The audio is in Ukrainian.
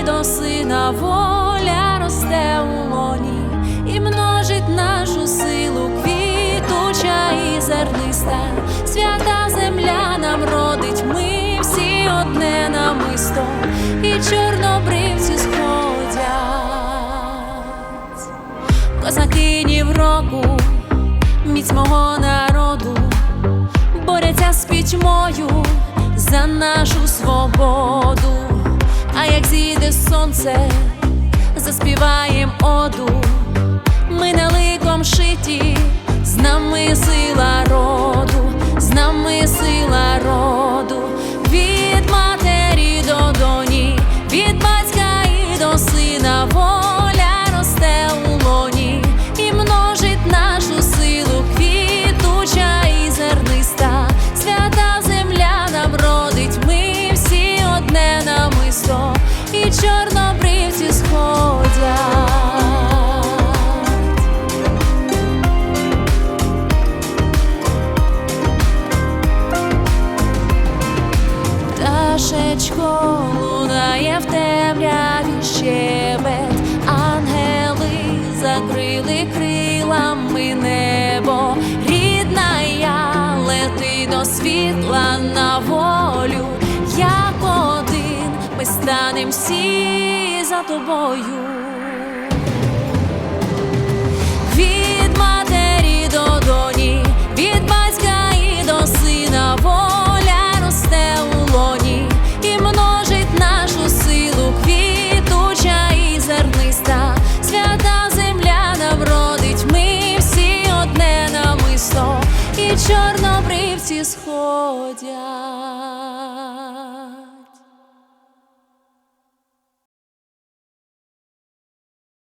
сина, воля росте у лоні і множить нашу силу, квітуча і зерниста, свята земля нам родить, ми всі одне намисто, і чорнобривці сходять. Козакинів року, міць мого народу, борються з пітьмою за нашу свободу. Як заспіваєм оду, ми на ликом шиті, з нами сила роду, з нами сила роду, від матері до доні, від батька і до сина, воля росте у лоні. І множить нашу силу, квітуча і зерниста, свята земля нам родить, ми всі одне намисто, і чорнобривці Пташечко лунає в темряві щебет, ангели закрили крилами небо, рідна я лети до світла на волю, як один ми станем всі за тобою. чорнобривці сходять.